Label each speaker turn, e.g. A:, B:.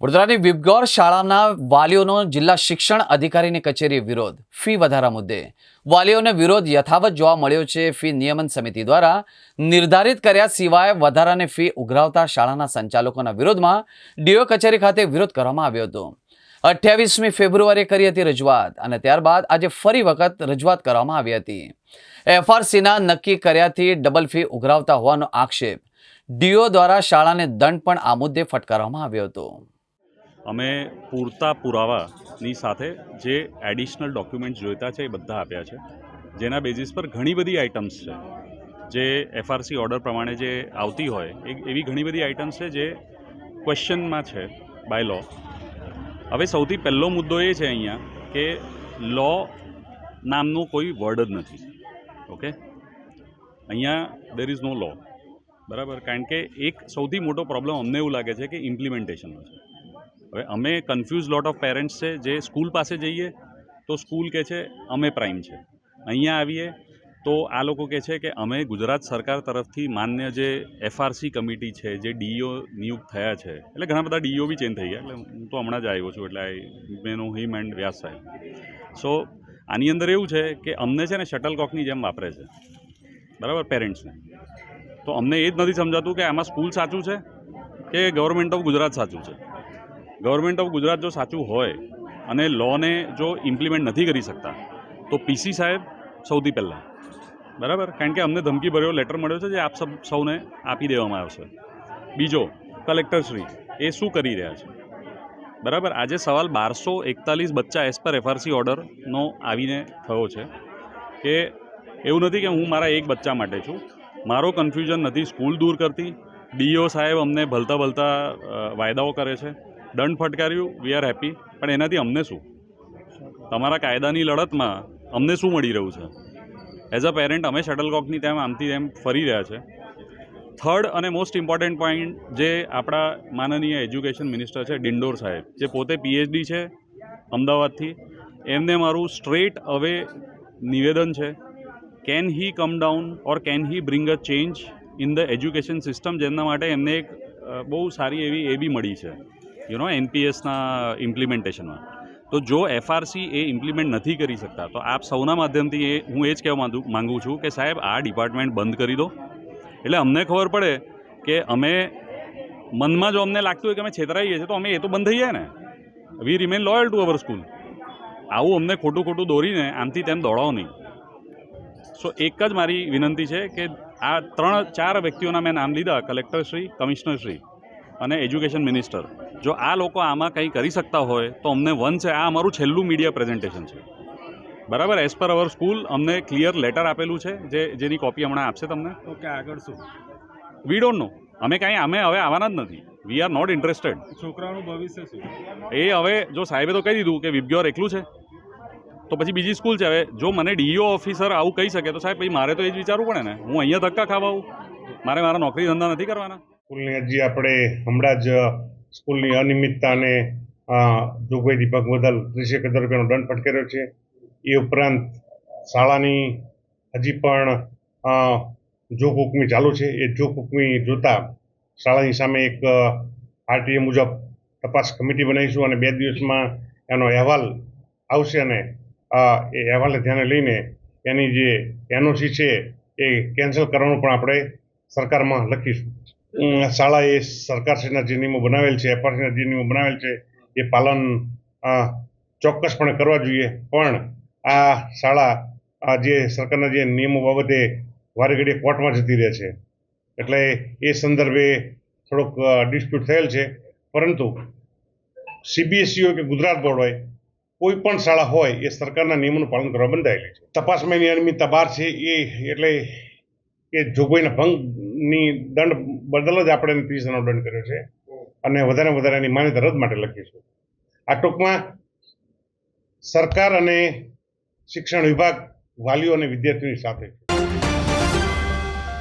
A: વડોદરાની વિબગોર શાળાના વાલીઓનો જિલ્લા શિક્ષણ અધિકારીની કચેરી વિરોધ. ફી વધારા મુદ્દે. વાલીઓનો વિરોધ યથાવત જોવા મળ્યો છે. ફી નિયમન સમિતિ દ્વારા નિર્ધારિત કર્યા સિવાય વધારાની ફી ઉઘરાવતા શાળાના સંચાલકોના વિરોધમાં ડીઓ કચેરી ખાતે વિરોધ કરવામાં આવ્યો હતો. અઠ્યાવીસમી ફેબ્રુઆરીએ કરી હતી રજૂઆત અને ત્યારબાદ આજે ફરી વખત રજૂઆત કરવામાં આવી હતી. એફઆરસીના નક્કી કર્યાથી ડબલ ફી ઉઘરાવતા હોવાનો આક્ષેપ. ડીઓ દ્વારા શાળાને દંડ પણ આ મુદ્દે ફટકારવામાં આવ્યો હતો.
B: અમે પૂરતા પુરાવાની સાથે જે એડિશનલ ડોક્યુમેન્ટ્સ જોઈતા છે એ બધા આપ્યા છે. જેના બેઝિસ પર ઘણી બધી આઇટમ્સ છે. જે એફઆરસી ઓર્ડર પ્રમાણે જે આવતી હોય, એ એવી ઘણી બધી આઇટમ્સ છે જે ક્વેશ્ચનમાં છે બાય લો હવે સૌથી પહેલો મુદ્દો એ છે અહીંયા કે લો નામનો કોઈ વર્ડ જ નથી. ઓકે અહીંયા દેર ઇઝ નો લો બરાબર? કારણ કે એક સૌથી મોટો પ્રોબ્લેમ અમને એવું લાગે છે કે ઇમ્પ્લિમેન્ટેશનનો છે. હવે અમે કન્ફ્યુઝ લોટ ઓફ પેરેન્ટ્સ છે, જે સ્કૂલ પાસે જઈએ, તો સ્કૂલ કહે છે, અમે પ્રાઇમ છે. અહીંયા આવીએ, તો આ લોકો કહે છે કે અમે ગુજરાત સરકાર તરફથી માન્ય જે એફઆરસી કમિટી છે, જે ડીઈઓ નિયુક્ત થયા છે, એટલે ઘણા બધા ડીઈઓ બી ચેન્જ થઈ ગયા, એટલે હું તો હમણાં જ આવ્યો છું, એટલે આઈ મેનો હિમ એન્ડ વ્યાસ સાહેબ. સો આની અંદર એવું છે કે અમને છે ને શટલકોકની જેમ વાપરે છે. બરાબર? પેરેન્ટ્સને તો અમને એ જ નથી સમજાતું કે આમાં સ્કૂલ સાચું છે કે ગવર્મેન્ટ ઓફ ગુજરાત સાચું છે. ગવર્મેન્ટ ઓફ ગુજરાત જો સાચું હોય અને લોને જો ઇમ્પ્લિમેન્ટ નથી કરી શકતા, તો પીસી સાહેબ સૌથી પહેલાં. બરાબર? કારણ કે અમને ધમકી ભર્યો લેટર મળ્યો છે જે આપ સબ, સૌને આપી દેવામાં આવશે. બીજો, કલેક્ટરશ્રી, એ શું કરી રહ્યા છે? બરાબર? આજે સવાલ બારસો એકતાલીસ બચ્ચા એઝ પર એફઆરસી ઓર્ડરનો આવીને થયો છે કે એવું નથી કે હું મારા એક બચ્ચા માટે છું. મારો કન્ફ્યુઝન નથી, સ્કૂલ દૂર કરતી. ડીઓ સાહેબ અમને ભલતા ભલતા વાયદાઓ કરે છે. દંડ ફટકાર્યું વી આર હેપી પણ એનાથી અમને શું? તમારા કાયદાની લડતમાં અમને શું મળી રહ્યું છે? એઝ અ પેરેન્ટ અમે શટલકોકની તેમ, આમથી તેમ ફરી રહ્યા છે. થર્ડ અને મોસ્ટ ઇમ્પોર્ટન્ટ પોઈન્ટ જે આપણા માનનીય એજ્યુકેશન મિનિસ્ટર છે, ડિંડોર સાહેબ, જે પોતે પીએચડી છે, અમદાવાદથી, એમને મારું સ્ટ્રેટ અવે નિવેદન છે can he come down or can he bring a change in the education system જેમના માટે એમને એક બહુ સારી એવી એ બી મળી છે. યુ નો એનપીએસના ઇમ્પ્લિમેન્ટેશનમાં તો જો એફઆરસી એ ઇમ્પ્લિમેન્ટ નથી કરી શકતા, તો આપ સૌના માધ્યમથી એ હું એ જ કહેવા માંગુ માગું છું કે સાહેબ, આ ડિપાર્ટમેન્ટ બંધ કરી દો. એટલે અમને ખબર પડે કે અમે મનમાં જો અમને લાગતું હોય કે અમે છેતરાઈએ છીએ, તો અમે એ તો બંધ થઈ જાય ને. We remain loyal to our school આવું અમને ખોટું ખોટું દોરીને આમથી તેમ દોડાવો નહીં. સો એક જ મારી વિનંતી છે કે આ ત્રણ ચાર વ્યક્તિઓના મેં નામ લીધા કલેક્ટરશ્રી કમિશનરશ્રી અને એજ્યુકેશન મિનિસ્ટર જો આ લોકો આમાં કંઈ કરી શકતા હોય તો અમને વન છે આ અમારું છેલ્લું મીડિયા પ્રેઝન્ટેશન છે. બરાબર? એઝ પર અવર સ્કૂલ અમને ક્લિયર લેટર આપેલું છે જે જેની કોપી હમણાં આપશે તમને.
C: ઓકે આગળ શું?
B: વી ડોન્ટ નો અમે કાંઈ અમે હવે આવવાના જ નથી. વી આર નોટ ઇન્ટરેસ્ટેડ
C: છોકરાઓનું ભવિષ્ય શું?
B: એ હવે જો સાહેબે તો કહી દીધું કે વિબગ્યોર એકલું છે. તો પછી બીજી સ્કૂલ છે હવે. જો મને ડીઈઓ ઓફિસર આવું કહી શકે તો સાહેબ પછી મારે તો એ જ વિચારવું પડે ને. હું અહીંયા ધક્કા ખાવા આવું. મારે મારા નોકરી ધંધા નથી કરવાના.
D: સ્કૂલની અરજી આપણે હમણાં જ સ્કૂલની અનિયમિતતા અને જોગવાઈ દીપક બદલ ત્રીસ એક હજાર રૂપિયાનો દંડ ફટકાર્યો છે. એ ઉપરાંત શાળાની હજી પણ જોગ હુકમી ચાલુ છે. એ જોગ હુકમી જોતા શાળાની સામે એક આરટીએ મુજબ તપાસ કમિટી બનાવીશું અને બે દિવસમાં એનો અહેવાલ આવશે અને એ અહેવાલને ધ્યાને લઈને એની જે એનઓસી છે એ કેન્સલ કરવાનું પણ આપણે સરકારમાં લખીશું. ઉમ, એ સરકારશ્રીના જે નિયમો બનાવેલ છે એફઆરસીના જે નિયમો બનાવેલ છે. એ પાલન ચોક્કસપણે કરવા જોઈએ. પણ આ શાળા આ જે સરકારના જે નિયમો બાબતે વારે ઘડીએ કોર્ટમાં જતી રહે છે. એટલે એ સંદર્ભે થોડોક ડિસ્પ્યુટ થયેલ છે. પરંતુ સીબીએસઈ હોય કે ગુજરાત બોર્ડ હોય કોઈ પણ શાળા હોય એ સરકારના નિયમોનું પાલન કરવા બંધાયેલી છે. તપાસમાં એની અનિયમિતતા બહાર છે એ એટલે એ જોગવાઈના ભંગની દંડ બદલ જ આપણે હજારનો દંડ કર્યો છે. અને વધારે વધારે એની માન્યતા રદ માટે લખીશું. આ ટૂંકમાં સરકાર અને શિક્ષણ વિભાગ વાલીઓ અને વિદ્યાર્થીઓની સાથે છે.